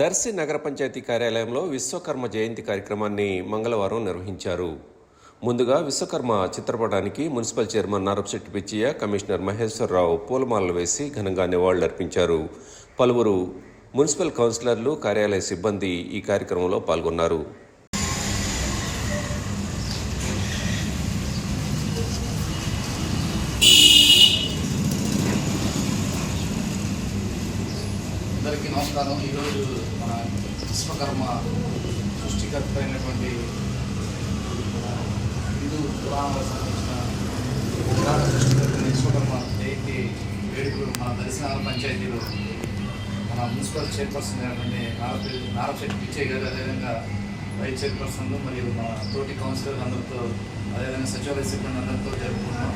Darsi నగర పంచాయతీ కార్యాలయంలో విశ్వకర్మ జయంతి కార్యక్రమాన్ని మంగళవారం నిర్వహించారు. ముందుగా విశ్వకర్మ చిత్రపటానికి municipal chairman Narapasetti Pichaiah commissioner Maheswararao పూలమాలలు వేసి ఘనంగా నివాళులర్పించారు పలువురు మున్సిపల్ కౌన్సిలర్లు కార్యాలయ సిబ్బంది ఈ కార్యక్రమంలో పాల్గొన్నారు. అందరికీ నమస్కారం. ఈరోజు మన విశ్వకర్మ సృష్టికర్త అయినటువంటి హిందూ పురాణాలకు సంబంధించిన పురాణ సృష్టికర్త విశ్వకర్మ జయంతి వేడుకలు మన దర్శనాల పంచాయతీలో మన మున్సిపల్ చైర్పర్సన్ అయినటువంటి నారపల్లి నారశెట్టి పిచ్చయ్య గారు అదేవిధంగా వైస్ చైర్పర్సన్లు మరియు మన తోటి కౌన్సిలర్ అందరితో అదేవిధంగా సచివాలయ సిబ్బంది అందరితో జరుపుకుంటున్నాం.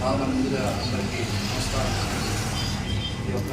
చాలా ముందుగా అందరికీ నమస్కారం. ఈ యొక్క